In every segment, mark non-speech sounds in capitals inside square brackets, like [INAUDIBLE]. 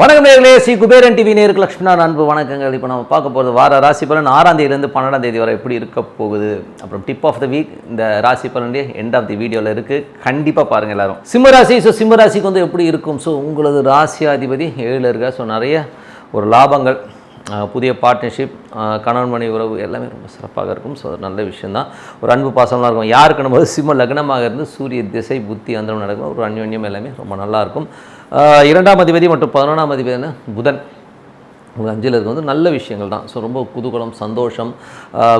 வணக்கம் நேர்களே ஸ்ரீ குபேரன் டிவி நேருக்கு லக்ஷ்மணா அன்பு வணக்கங்கள். இப்போ நம்ம பார்க்க போகிறது வார ராசி பலன். ஆறாம் தேதியிலேருந்து பன்னெண்டாம் தேதி வரை எப்படி இருக்க போகுது? அப்புறம் டிப் ஆஃப் த வீக் இந்த ராசி பலனுடைய எண்ட் ஆஃப் தி வீடியோவில் இருக்குது கண்டிப்பாக பாருங்கள் எல்லாரும். சிம்ம ராசி ஸோ சிம்ம ராசிக்கு வந்து எப்படி இருக்கும்? ஸோ உங்களது ராசியாதிபதி ஏழில் இருக்கா ஸோ நிறைய ஒரு லாபங்கள். புதிய பார்ட்னர்ஷிப் கணவன் மனைவி உறவு எல்லாமே ரொம்ப சிறப்பாக இருக்கும். ஸோ நல்ல விஷயந்தான் ஒரு அன்பு பாசம்லாம் இருக்கும். யாருக்கு நம்ம சிம்ம லக்னமாக இருந்து சூரிய திசை புத்தி அந்தரம் நடக்கும் ஒரு அந்யோன்யம் எல்லாமே ரொம்ப நல்லா இருக்கும். இரண்டாம் அதிபதி மற்றும் பதினொன்றாம் அதிபதினா புதன். உங்கள் அஞ்சில் இருக்க வந்து நல்ல விஷயங்கள் தான் ஸோ ரொம்ப குதூகலம் சந்தோஷம்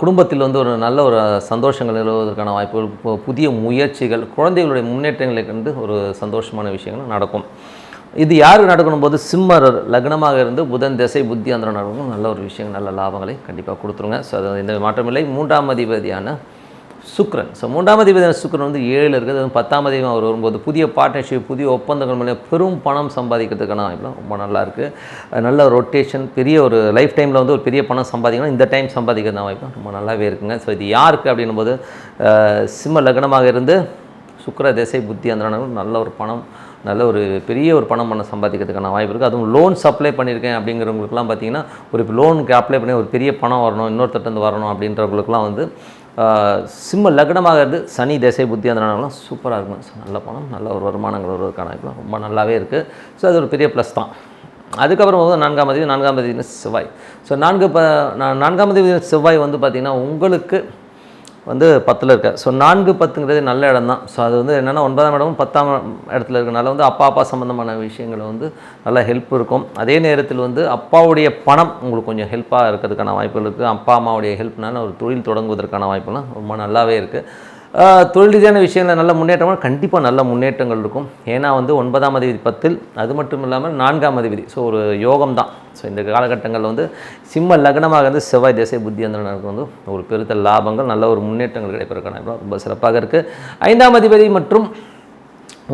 குடும்பத்தில் வந்து ஒரு நல்ல ஒரு சந்தோஷங்கள் நிலவுவதற்கான வாய்ப்புகள் புதிய முயற்சிகள் குழந்தைகளுடைய முன்னேற்றங்களை கண்டு ஒரு சந்தோஷமான விஷயங்கள் நடக்கும். இது யார் நடக்கணும் போது சிம்மர் லக்னமாக இருந்து புதன் திசை புத்தி அந்த நடக்கும் நல்ல ஒரு விஷயங்கள் நல்ல லாபங்களை கண்டிப்பாக கொடுத்துருங்க. ஸோ அது எந்த மாற்றமில்லை. மூன்றாம் அதிபதியான சுக்ரன். ஸோ மூன்றாம் அதிபதியான சுக்ரன் வந்து ஏழில் இருக்குது. அது பத்தாம் அதிபதி அவர் வரும்போது புதிய பார்ட்னர்ஷிப் புதிய ஒப்பந்தங்கள் மூலம் பெரும் பணம் சம்பாதிக்கிறதுக்கான இப்போ ரொம்ப நல்லா இருக்குது நல்ல ரொட்டேஷன் பெரிய ஒரு லைஃப் டைமில் வந்து ஒரு பெரிய பணம் சம்பாதிக்கணும். இந்த டைம் சம்பாதிக்கிறதுனா வாய்ப்பு ரொம்ப நல்லாவே இருக்குங்க. ஸோ இது யாருக்கு அப்படின்னும் போது சிம்ம லக்னமாக இருந்து சுக்கர திசை புத்தி அந்த நல்ல ஒரு பணம் நல்ல ஒரு பெரிய ஒரு பணம் பண்ண சம்பாதிக்கிறதுக்கான வாய்ப்பு இருக்குது அதுவும் லோன் சப்ளை பண்ணியிருக்கேன் அப்படிங்கிறவங்களுக்குலாம் பார்த்தீங்கன்னா ஒரு லோனுக்கு அப்ளை பண்ணி ஒரு பெரிய பணம் வரணும் இன்னொருத்தட்டந்து வரணும் அப்படின்றவங்களுக்குலாம் வந்து சிம்ம லக்னமாகிறது சனி திசை புத்தி அந்த சூப்பராக இருக்கும். ஸோ நல்ல பணம் நல்ல ஒரு வருமானங்கள் வருவதற்கான வாய்ப்புலாம் ரொம்ப நல்லாவே இருக்குது ஸோ அது ஒரு பெரிய ப்ளஸ் தான். அதுக்கப்புறம் வந்து நான்காம் தேதி நான்காம் தேதினா செவ்வாய். ஸோ நான்கு ப நான்காம் தேதி செவ்வாய் வந்து பார்த்திங்கன்னா உங்களுக்கு வந்து பத்தில் இருக்க. ஸோ நான்கு பத்துங்கிறது நல்ல இடம் தான் ஸோ அது வந்து என்னென்னா ஒன்பதாம் இடமும் பத்தாம் இடத்துல இருக்கனால வந்து அப்பா அப்பா சம்மந்தமான விஷயங்கள் வந்து நல்லா ஹெல்ப் இருக்கும். அதே நேரத்தில் வந்து அப்பாவுடைய பணம் உங்களுக்கு கொஞ்சம் ஹெல்ப்பாக இருக்கிறதுக்கான வாய்ப்புகள் இருக்குது அப்பா அம்மாவுடைய ஹெல்ப்னால ஒரு தொழில் தொடங்குவதற்கான வாய்ப்புலாம் ரொம்ப நல்லாவே இருக்குது தொழில் ரீதியான விஷயங்களில் நல்ல முன்னேற்றம் கண்டிப்பாக நல்ல முன்னேற்றங்கள் இருக்கும். ஏன்னா வந்து ஒன்பதாம் அதிபதி பத்தில் அது மட்டும் இல்லாமல் நான்காம் அதிபதி. ஸோ ஒரு யோகம் தான். ஸோ இந்த காலகட்டங்களில் வந்து சிம்ம லக்னமாக இருந்து செவ்வாய் திசை புத்தி வந்து ஒரு பெருத்த லாபங்கள் நல்ல ஒரு முன்னேற்றங்கள் கிடைப்பதற்கான ரொம்ப சிறப்பாக இருக்குது ஐந்தாம் அதிபதி மற்றும்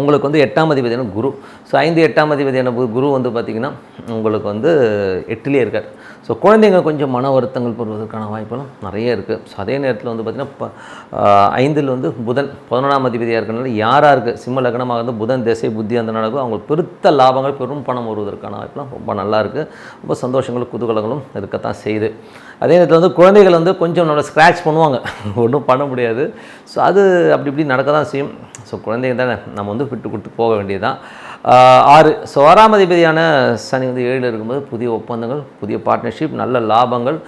உங்களுக்கு வந்து எட்டாம் அதிபதியான குரு. ஸோ ஐந்து எட்டாம் அதிபதியான பு- குரு வந்து பார்த்திங்கன்னா உங்களுக்கு வந்து எட்டுலேயே இருக்கார். ஸோ குழந்தைங்க கொஞ்சம் மன வருத்தங்கள் பெறுவதற்கான வாய்ப்புகளும் நிறைய இருக்குது ஸோ அதே நேரத்தில் வந்து பார்த்திங்கன்னா ப- ஐந்தில் வந்து புதன் பதினொன்றாம் அதிபதியாக இருக்கிறனால யாராக இருக்குது சிம்ம லக்னமாக வந்து புதன் திசை புத்தி அந்த நடக்கும் அவங்களுக்கு பெருத்த லாபங்கள் பெரும் பணம் வருவதற்கான வாய்ப்புலாம் ரொம்ப நல்லா இருக்குது ரொம்ப சந்தோஷங்களும் குதூகலங்களும் இருக்கத்தான் செய்யுது. அதே நேரத்தில் வந்து குழந்தைகள் வந்து கொஞ்சம் நம்மளை ஸ்க்ராட்ச் பண்ணுவாங்க. ஒன்றும் பண்ண முடியாது. ஸோ அது அப்படி இப்படி நடக்க தான் செய்யும். ஸோ குழந்தைங்க தானே நம்ம வந்து விட்டு கொடுத்து போக வேண்டியதுதான். ஆறு. ஸோ ஆறாம் அதிபதியான சனி வந்து ஏழில் இருக்கும்போது புதிய ஒப்பந்தங்கள் புதிய பார்ட்னர்ஷிப் நல்ல லாபங்கள்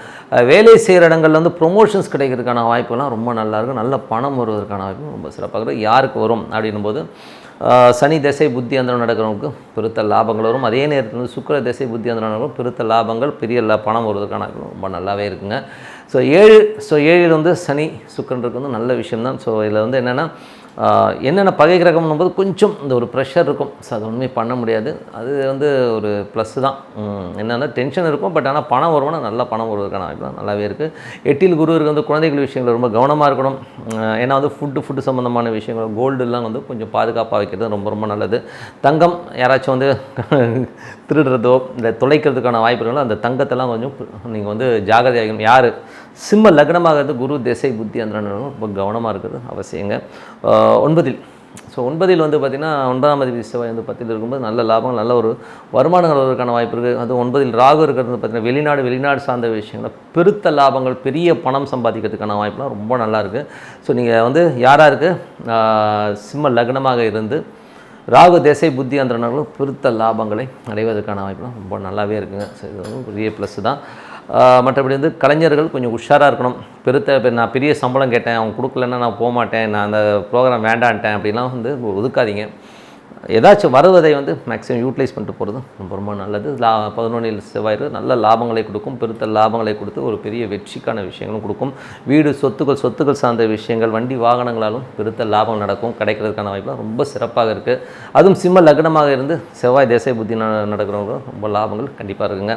வேலை செய்கிற இடங்கள்ல வந்து ப்ரொமோஷன்ஸ் கிடைக்கிறதுக்கான வாய்ப்புலாம் ரொம்ப நல்லாயிருக்கும் நல்ல பணம் வருவதற்கான வாய்ப்பு ரொம்ப சிறப்பாக இருக்குது யாருக்கு வரும் அப்படின்னும் போது சனி திசை புத்தி அந்தரம் நடக்கிறவங்களுக்கு பெருத்த லாபங்கள் வரும். அதே நேரத்தில் வந்து சுக்கிர திசை புத்தி அந்தரம் நடக்கும் பெருத்த லாபங்கள் பெரிய பணம் வருவதற்கான ரொம்ப நல்லாவே இருக்குங்க. ஸோ ஏழு ஸோ ஏழில் வந்து சனி சுக்கரன் இருக்கு வந்து நல்ல விஷயம்தான். ஸோ இதில் வந்து என்னென்னா என்னென்ன பகை கிரகம்னும் போது கொஞ்சம் இந்த ஒரு ப்ரெஷர் இருக்கும். ஸோ அது ஒன்றுமே பண்ண முடியாது. அது வந்து ஒரு ப்ளஸ் தான். என்னென்னா டென்ஷன் இருக்கும். பட் ஆனால் பணம் வருவோம்னா நல்லா பணம் வருவதற்கான வாய்ப்பு தான். நல்லாவே இருக்குது எட்டில் குரு வந்து குழந்தைகள் விஷயங்கள் ரொம்ப கவனமாக இருக்கணும். ஏன்னா வந்து ஃபுட்டு ஃபுட்டு சம்மந்தமான விஷயங்கள் கோல்டுலாம் வந்து கொஞ்சம் பாதுகாப்பாக வைக்கிறது ரொம்ப ரொம்ப நல்லது. தங்கம் யாராச்சும் வந்து திருடுறதோ இல்லை தொலைக்கிறதுக்கான வாய்ப்பு இருக்கோ அந்த தங்கத்தெல்லாம் கொஞ்சம் நீங்கள் வந்து ஜாகிரதையாகணும் யார்? சிம்ம லக்னமாகிறது குரு திசை புத்தி அந்த ரொம்ப கவனமாக இருக்கிறது அவசியங்க. ஒன்பதில். ஸோ ஒன்பதில் வந்து பார்த்திங்கன்னா ஒன்பதாம் தேதி செவ்வாய் வந்து பத்தில் இருக்கும்போது நல்ல லாபம் நல்ல ஒரு வருமானங்கள் வருவதற்கான வாய்ப்பு இருக்குது. அது ஒன்பதில் ராகு இருக்கிறது பார்த்திங்கன்னா வெளிநாடு வெளிநாடு சார்ந்த விஷயங்கள் பெருத்த லாபங்கள் பெரிய பணம் சம்பாதிக்கிறதுக்கான வாய்ப்புலாம் ரொம்ப நல்லா இருக்குது ஸோ நீங்கள் வந்து யாராக இருக்குது சிம்ம லக்னமாக இருந்து ராகு திசை புத்தி அந்தனர்களும் பெருத்த லாபங்களை அடைவதற்கான வாய்ப்புலாம் ரொம்ப நல்லாவே இருக்குங்க. ஸோ இது வந்து பெரிய ப்ளஸ் தான். மற்றபடி வந்து கலைஞர்கள் கொஞ்சம் உஷாராக இருக்கணும். பெருத்த நான் பெரிய சம்பளம் கேட்டேன் அவங்க கொடுக்கலன்னா நான் போக மாட்டேன் நான் அந்த ப்ரோக்ராம் வேண்டான்ட்டேன் அப்படிலாம் வந்து ஒதுக்காதீங்க. ஏதாச்சும் வருவதை வந்து மேக்ஸிமம் யூட்டிலைஸ் பண்ணிட்டு போகிறது ரொம்ப ரொம்ப நல்லது. லா பதினொன்றில் செவ்வாய் நல்ல லாபங்களை கொடுக்கும். பெருத்த லாபங்களை கொடுத்து ஒரு பெரிய வெற்றிக்கான விஷயங்களும் கொடுக்கும். வீடு சொத்துக்கள் சொத்துக்கள் சார்ந்த விஷயங்கள் வண்டி வாகனங்களாலும் பெருத்த லாபம் நடக்கும். கிடைக்கிறதுக்கான வாய்ப்புலாம் ரொம்ப சிறப்பாக இருக்குது அதுவும் சிம்ம லக்னமாக இருந்து செவ்வாய் தேசை புத்தி நடக்கிறவங்களும் நடக்கிறவங்க ரொம்ப லாபங்கள் கண்டிப்பாக இருக்குங்க.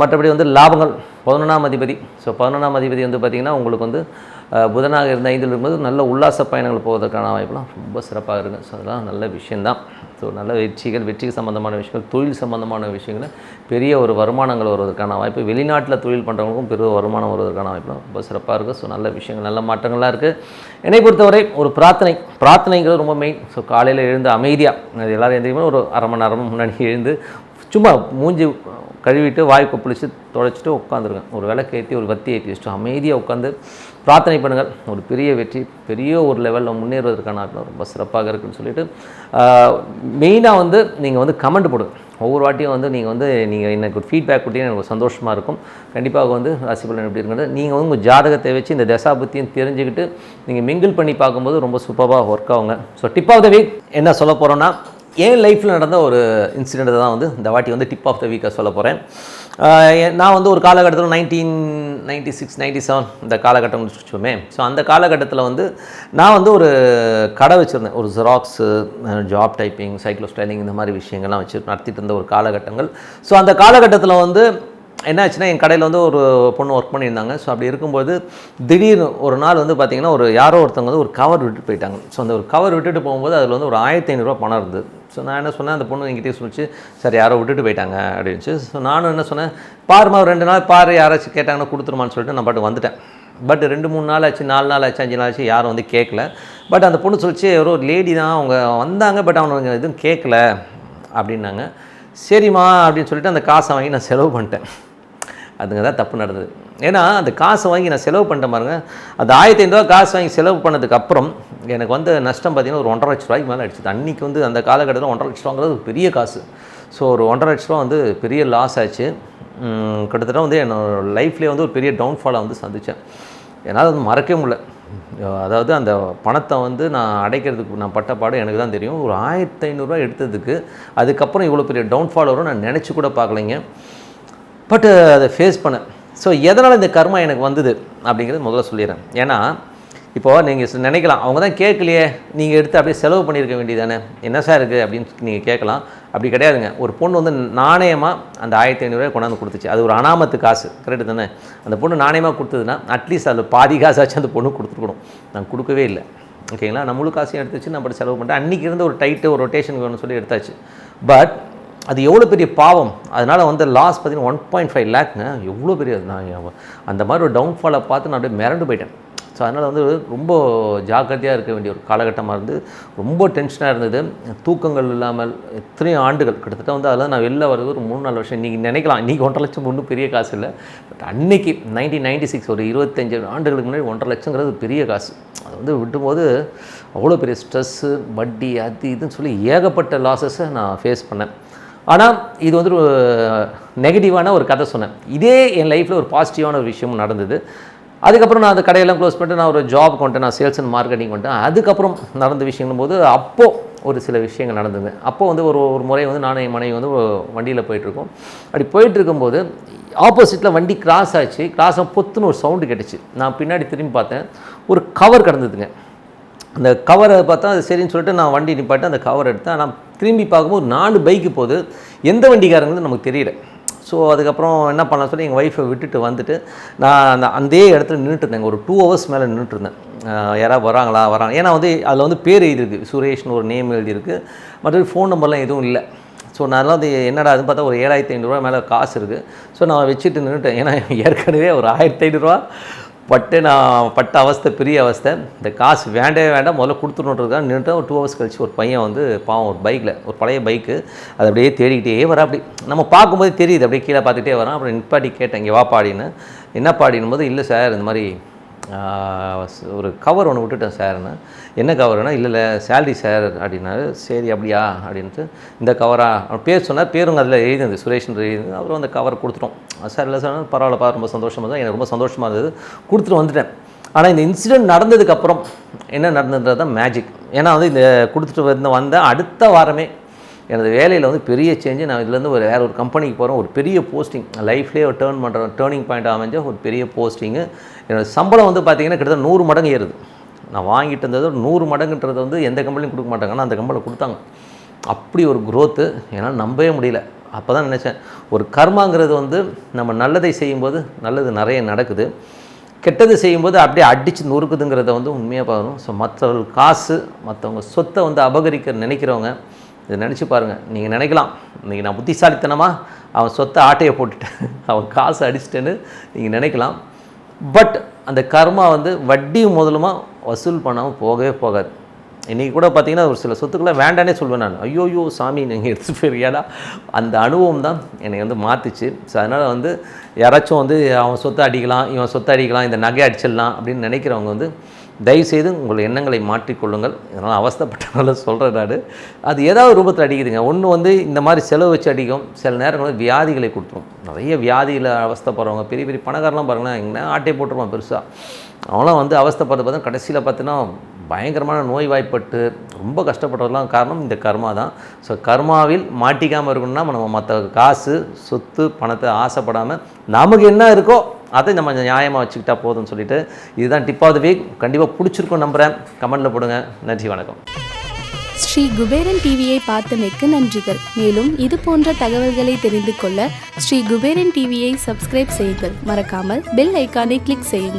மற்றபடி வந்து லாபங்கள். பதினொன்றாம் அதிபதி. ஸோ பதினொன்றாம் அதிபதி வந்து பார்த்திங்கன்னா உங்களுக்கு வந்து புதனாக இருந்த ஐந்தில் இருக்கும்போது நல்ல உல்லாச பயணங்கள் போவதற்கான வாய்ப்புலாம் ரொம்ப சிறப்பாக இருக்குது ஸோ அதெல்லாம் நல்ல விஷயந்தான் ஸோ நல்ல வெற்றிகள் வெற்றிக்கு சம்மந்தமான விஷயங்கள் தொழில் சம்மந்தமான விஷயங்கள் பெரிய ஒரு வருமானங்கள் வருவதற்கான வாய்ப்பு வெளிநாட்டில் தொழில் பண்ணுறவங்களுக்கும் பெரிய வருமானம் வருவதற்கான வாய்ப்புலாம் ரொம்ப சிறப்பாக இருக்குது ஸோ நல்ல விஷயங்கள் நல்ல மாற்றங்களாக இருக்குது என்னை பொறுத்தவரை ஒரு பிரார்த்தனை. பிரார்த்தனைங்கிறது ரொம்ப மெயின் ஸோ காலையில் எழுந்து அமைதியாக எல்லோரும் எல்லாரும் ஒரு அரை மணி நேரம் முன்னாடி எழுந்து சும்மா மூஞ்சி கழுவிட்டு வாய் கொப்பளிச்சு தொலைச்சிட்டு உட்காந்துருங்க. ஒரு விளக்கு ஏற்றி ஒரு வத்தி ஏற்றி வச்சுட்டு அமைதியாக உட்காந்து பிரார்த்தனை பண்ணுங்கள். ஒரு பெரிய வெற்றி பெரிய ஒரு லெவலில் முன்னேறுவதற்கான ரொம்ப சிறப்பாக இருக்குன்னு சொல்லிட்டு மெயினாக வந்து நீங்கள் வந்து கமெண்ட் போடுங்க. ஒவ்வொரு வாட்டியும் வந்து நீங்கள் வந்து நீங்கள் எனக்கு ஒரு ஃபீட்பேக் கொடுத்தீங்கன்னா எனக்கு சந்தோஷமாக இருக்கும். கண்டிப்பாக வந்து ராசி பலன் எப்படி இருக்கிறது நீங்கள் வந்து உங்கள் ஜாதகத்தை வச்சு இந்த தசாபத்தியும் தெரிஞ்சுக்கிட்டு நீங்கள் மிங்கிள் பண்ணி பார்க்கும்போது ரொம்ப சூப்பராக ஒர்க் ஆகுங்க. So tip of the week என்ன சொல்ல போகிறோன்னா என் லைஃப்பில் நடந்த ஒரு இன்சிடெண்ட்டை தான் வந்து இந்த வாட்டி வந்து டிப் ஆஃப் த வீக்காக சொல்ல போகிறேன் நான் வந்து ஒரு காலகட்டத்தில் nineteen ninety six ninety seven இந்த காலகட்டம் வச்சுக்கோமே ஸோ அந்த காலகட்டத்தில் வந்து நான் வந்து ஒரு கடை வச்சுருந்தேன். ஒரு ஜெராக்ஸு ஜாப் டைப்பிங் சைக்கிளோ ஸ்டைலிங் இந்த மாதிரி விஷயங்கள்லாம் வச்சு நடத்திட்டு இருந்த ஒரு காலகட்டங்கள். ஸோ அந்த காலகட்டத்தில் வந்து என்னாச்சுன்னா என் கடையில் வந்து ஒரு பொண்ணு ஒர்க் பண்ணியிருந்தாங்க. ஸோ அப்படி இருக்கும்போது திடீர்னு ஒரு நாள் வந்து பார்த்தீங்கன்னா ஒரு யாரோ ஒருத்தவங்க வந்து ஒரு கவர் விட்டுட்டு போயிட்டாங்க. ஸோ அந்த ஒரு கவர் விட்டுட்டு போகும்போது அதில் வந்து ஒரு ஆயிரத்தி ஐநூறுரூவா பணம் இருந்தது. ஸோ நான் என்ன சொன்னேன்? அந்த பொண்ணு என்கிட்டயே சொல்லிச்சு. சரி யாரோ விட்டுட்டு போயிட்டாங்க அப்படின்ச்சு ஸோ நானும் என்ன சொன்னேன்? பாருமா ஒரு ரெண்டு நாள் பாரு யாராச்சும் கேட்டாங்கன்னா கொடுத்துருமான்னு சொல்லிட்டு நான் பாட்டு வந்துட்டேன். பட் ரெண்டு மூணு நாள் ஆச்சு நாலு நாள் ஆச்சு அஞ்சு நாள் ஆச்சு யாரும் வந்து கேட்கல பட் அந்த பொண்ணு சொல்லிச்சு ஒரு லேடி தான் அவங்க வந்தாங்க பட் அவங்க எதுவும் கேட்கல அப்படின்னாங்க. சரிம்மா அப்படின்னு சொல்லிட்டு அந்த காசை வாங்கி நான் செலவு பண்ணிட்டேன். அதுங்க தான் தப்பு நடந்தது. ஏன்னா அந்த காசை வாங்கி நான் செலவு பண்ணிட்டேன் பாருங்க. அந்த ஆயிரத்தி ஐநூறுரூவா காசு வாங்கி செலவு பண்ணதுக்கு அப்புறம் எனக்கு வந்து நஷ்டம் பார்த்தீங்கன்னா ஒரு ஒன்றரை லட்ச ரூபாய்க்கு மேலே அடிச்சுது அன்றைக்கி வந்து அந்த காலகட்டத்தில் ஒன்றரை லட்ச ரூபாங்கிறது ஒரு பெரிய காசு. ஸோ ஒரு ஒன்றரை லட்ச ரூபா வந்து பெரிய லாஸ் ஆச்சு. கிட்டத்தட்ட வந்து என்னோட லைஃப்லேயே வந்து ஒரு பெரிய டவுன்ஃபாலை வந்து சந்தித்தேன் என்னால் வந்து மறக்கவே முடியல. அதாவது அந்த பணத்தை வந்து நான் அடைக்கிறதுக்கு நான் பட்ட பாடம் எனக்கு தான் தெரியும். ஒரு ஆயிரத்தி ஐநூறுரூவா எடுத்ததுக்கு அதுக்கப்புறம் இவ்வளோ பெரிய டவுன்ஃபால் வரும் நான் நினச்சி கூட பார்க்கலைங்க. பட் அதை ஃபேஸ் பண்ணேன். ஸோ எதனால் இந்த கர்மா எனக்கு வந்தது அப்படிங்கிறது முதல்ல சொல்லிடுறேன். ஏன்னா இப்போது நீங்கள் நினைக்கலாம் அவங்க தான் கேட்கலையே நீங்கள் எடுத்து அப்படியே செலவு பண்ணியிருக்க வேண்டியதானே என்ன சார் இருக்குது அப்படின்னு நீங்கள் கேட்கலாம். அப்படி கிடையாதுங்க. ஒரு பொண்ணு வந்து நாணயமாக அந்த ஆயிரத்தி ஐநூறுரூவா கொண்டாந்து கொடுத்துச்சு. அது ஒரு அனாமத்து காசு கரெக்டு தானே? அந்த பொண்ணு நாணயமாக கொடுத்ததுன்னா அட்லீஸ்ட் அதில் பாதி காசாச்சும் அந்த பொண்ணு கொடுத்துருக்கணும். நான் கொடுக்கவே இல்லை. ஓகேங்களா? நான் முழு காசையும் எடுத்துச்சு நான் அப்படி செலவு பண்ணிட்டேன். அன்றைக்கி இருந்த ஒரு டைட்டு ஒரு ரொட்டேஷன் வேணும்னு சொல்லி எடுத்தாச்சு. பட் அது எவ்வளோ பெரிய பாவம்? அதனால் வந்து லாஸ் பார்த்தீங்கன்னா ஒன் பாயிண்ட் ஃபைவ் லேக்ங்க எவ்வளோ பெரிய நான் அந்த மாதிரி ஒரு டவுன்ஃபாலை பார்த்து நான் அப்படியே மிரண்டு போயிட்டேன். ஸோ அதனால் வந்து ரொம்ப ஜாக்கிரதையாக இருக்க வேண்டிய ஒரு காலகட்டமாக இருந்து ரொம்ப டென்ஷனாக இருந்தது. தூக்கங்கள் இல்லாமல் எத்தனையோ ஆண்டுகள். கிட்டத்தட்ட வந்து அதெல்லாம் நான் வெளில வர்றது ஒரு மூணு நாலு வருஷம். இன்றைக்கி நினைக்கலாம். இன்றைக்கி ஒன்றரை லட்சம் ஒன்றும் பெரிய காசு இல்லை. பட் அன்றைக்கி நைன்டீன் நைன்டி சிக்ஸ் ஒரு இருபத்தஞ்சு ஆண்டுகளுக்கு முன்னாடி ஒன்றரை லட்சங்கிறது பெரிய காசு. அது வந்து விட்டும்போது அவ்வளோ பெரிய ஸ்ட்ரெஸ்ஸு வட்டி அது இதுன்னு சொல்லி ஏகப்பட்ட லாஸஸை நான் ஃபேஸ் பண்ணேன். ஆனால் இது வந்து ஒரு நெகட்டிவான ஒரு கதை சொன்னேன். இதே என் லைஃப்பில் ஒரு பாசிட்டிவான ஒரு விஷயமும் நடந்தது. அதுக்கப்புறம் நான் அந்த கடையெல்லாம் க்ளோஸ் பண்ணிட்டு நான் ஒரு ஜாப் கொண்டேன் நான் சேல்ஸ் அண்ட் மார்க்கெட்டிங் கொண்டேன். அதுக்கப்புறம் நடந்த விஷயங்களும் போது அப்போது ஒரு சில விஷயங்கள் நடந்தது. அப்போது வந்து ஒரு ஒரு முறை வந்து நானும் என் மனைவி வந்து வண்டியில் போயிட்டுருக்கோம். அப்படி போயிட்டுருக்கும்போது ஆப்போசிட்டில் வண்டி கிராஸ் ஆச்சு. கிராஸ் பொத்துன்னு ஒரு சவுண்டு கெட்டுச்சு. நான் பின்னாடி திரும்பி பார்த்தேன். ஒரு கவர் கிடந்ததுங்க. அந்த கவரை பார்த்தா அது சரின்னு சொல்லிட்டு நான் வண்டி நிப்பாட்டு அந்த கவர் எடுத்தேன். ஆனால் திரும்பி பார்க்கும்போது நாலு பைக்கு போகுது. எந்த வண்டிக்காரங்கிறது நமக்கு தெரியல. ஸோ அதுக்கப்புறம் என்ன பண்ணலாம் சொல்லி எங்கள் ஒய்ஃபை விட்டுட்டு வந்துட்டு நான் அந்த அந்த இடத்துல நின்றுட்டு இருந்தேன். ஒரு டூ ஹவர்ஸ் மேலே நின்றுட்டு இருந்தேன். யாராவது வராங்களா வராங்க. ஏன்னா வந்து அதில் வந்து பேர் எழுதியிருக்கு. சுரேஷ்னு ஒரு நேம் எழுதியிருக்கு. மற்றபடி ஃபோன் நம்பர்லாம் எதுவும் இல்லை. ஸோ நான்லாம் அது என்னடா அதுன்னு பார்த்தா ஒரு ஏழாயிரத்தி ஐநூறுரூவா மேலே காசு இருக்குது ஸோ நான் வச்சுட்டு நின்றுட்டேன் ஏன்னா ஏற்கனவே ஒரு ஆயிரத்தி ஐநூறுரூவா பட்டு நான் பட்ட அவஸ்தை பெரிய அவஸ்தை இந்த காசு வேண்டவே வேண்டாம். முதல்ல கொடுத்துருன்றதுக்காக நின்றுட்டு ஒரு டூ ஹவர்ஸ் கழிச்சு ஒரு பையன் வந்து பாவம் ஒரு பைக்கில் ஒரு பழைய பைக்கு அதை அப்படியே தேடிக்கிட்டே வர அப்படி நம்ம பார்க்கும்போது தெரியுது அப்படியே கீழே பார்த்துட்டே வரான். அப்புறம் நிப்பாட்டி கேட்டேன் இங்கே வா பாடின்னு என்ன பாடினும் போது இல்லை சார் இந்த மாதிரி ஒரு கவர் ஒன்று விட்டுட்டேன் சார்னு என்ன கவர்னா இல்லை இல்லை சேலரி சார் அப்படின்னாரு. சரி அப்படியா? அப்படின்ட்டு இந்த கவரா அவர் பேர் சொன்னார். பேருங்க அதில் எழுதினது சுரேஷ்ன்ற எழுதினது. அப்புறம் அந்த கவர் கொடுத்துட்டோம். சார் இல்லை சார் பரவாயில்லப்பா ரொம்ப சந்தோஷமாக தான் எனக்கு ரொம்ப சந்தோஷமாக இருந்தது. கொடுத்துட்டு வந்துட்டேன். ஆனால் இந்த இன்சிடெண்ட் நடந்ததுக்கப்புறம் என்ன நடந்ததுன்றது தான் மேஜிக் ஏன்னா வந்து இந்த கொடுத்துட்டு வந்து வந்த அடுத்த வாரமே எனது வேலையில் வந்து பெரிய சேஞ்சு நான் இதுலேருந்து ஒரு வேறு ஒரு கம்பெனிக்கு போகிறேன் ஒரு பெரிய போஸ்டிங் லைஃப்லேயே ஒரு டேர்ன் பண்ணுற டேர்னிங் பாயிண்ட் அமைஞ்ச ஒரு பெரிய போஸ்டிங்கு எனது சம்பளம் வந்து பார்த்திங்கன்னா கிட்டத்தட்ட நூறு மடங்கு ஏறுது. நான் வாங்கிட்டு இருந்தது ஒரு நூறு மடங்குன்றது வந்து எந்த கம்பெனியும் கொடுக்க மாட்டாங்க. ஆனால் அந்த கம்பெனியில் கொடுத்தாங்க. அப்படி ஒரு க்ரோத்து என்னால் நம்பவே முடியல. அப்போ தான் நினச்சேன். ஒரு கர்மாங்கிறது வந்து நம்ம நல்லதை செய்யும்போது நல்லது நிறைய நடக்குது. கெட்டது செய்யும்போது அப்படியே அடித்து நொறுக்குதுங்கிறத வந்து உண்மையாக பார்க்கணும் ஸோ மற்றவர்கள் காசு மற்றவங்க சொத்தை வந்து அபகரிக்க நினைக்கிறவங்க இதை நினச்சி பாருங்கள் நீங்கள் நினைக்கலாம். இன்றைக்கி நான் புத்திசாலித்தனமாக அவன் சொத்தை ஆட்டையை போட்டுட்டேன் [LAUGHS] அவன் காசு அடிச்சிட்டேன்னு நீங்கள் நினைக்கலாம். பட் அந்த கர்மா வந்து வட்டி முதலுமா வசூல் பண்ணாமல் போகவே போகாது. இன்றைக்கி கூட பார்த்தீங்கன்னா ஒரு சில சொத்துக்களை வேண்டானே சொல்வேன் நான். ஐயோயோ சாமி நீங்கள் எடுத்து போயிருக்கியாடா? அந்த அனுபவம் தான் என்னை வந்து மாற்றுச்சு ஸோ அதனால் வந்து யாராச்சும் வந்து அவன் சொத்தை அடிக்கலாம் இவன் சொத்தை அடிக்கலாம் இந்த நகை அடிச்சிடலாம் அப்படின்னு நினைக்கிறவங்க வந்து தயவுசெய்து உங்கள் எண்ணங்களை மாற்றிக்கொள்ளுங்கள். இதனால் அவஸ்தைப்பட்டனால சொல்கிறேன் நான். அது ஏதாவது ரூபத்தில் அடிக்குதுங்க. ஒன்று வந்து இந்த மாதிரி செலவு வச்சு அடிக்கும். சில நேரங்களில் வியாதிகளை கொடுத்துரும். நிறைய வியாதியில் அவஸ்தப்படுறவங்க பெரிய பெரிய பணக்காரலாம் பாருங்களேன் எங்கன்னா ஆட்டையை போட்டுருவான் பெருசாக அவங்களாம் வந்து அவஸ்தைப்படுறது பார்த்தா கடைசியில் பார்த்தீங்கன்னா பயங்கரமான நோய் வாய்ப்பட்டு ரொம்ப கஷ்டப்படுறதுலாம் காரணம் இந்த கர்மா தான். ஸோ கர்மாவில் மாட்டிக்காமல் இருக்கணும்னா நம்ம மற்ற காசு சொத்து பணத்தை ஆசைப்படாமல் நமக்கு என்ன இருக்கோ அதை நம்ம நியாயமாக வச்சுக்கிட்டா போதும்னு சொல்லிட்டு இதுதான் டிப் ஆஃப் த வீக் கண்டிப்பாக பிடிச்சிருக்கும் நம்புகிறேன் கமெண்டில் போடுங்க. நன்றி வணக்கம். ஸ்ரீ குபேரன் டிவியை பார்த்தமைக்கு நன்றிகள். மேலும் இது போன்ற தகவல்களை தெரிந்து கொள்ள ஸ்ரீ குபேரன் டிவியை சப்ஸ்கிரைப் செய்யுங்கள். மறக்காமல் பெல் ஐக்கானை கிளிக் செய்யுங்கள்.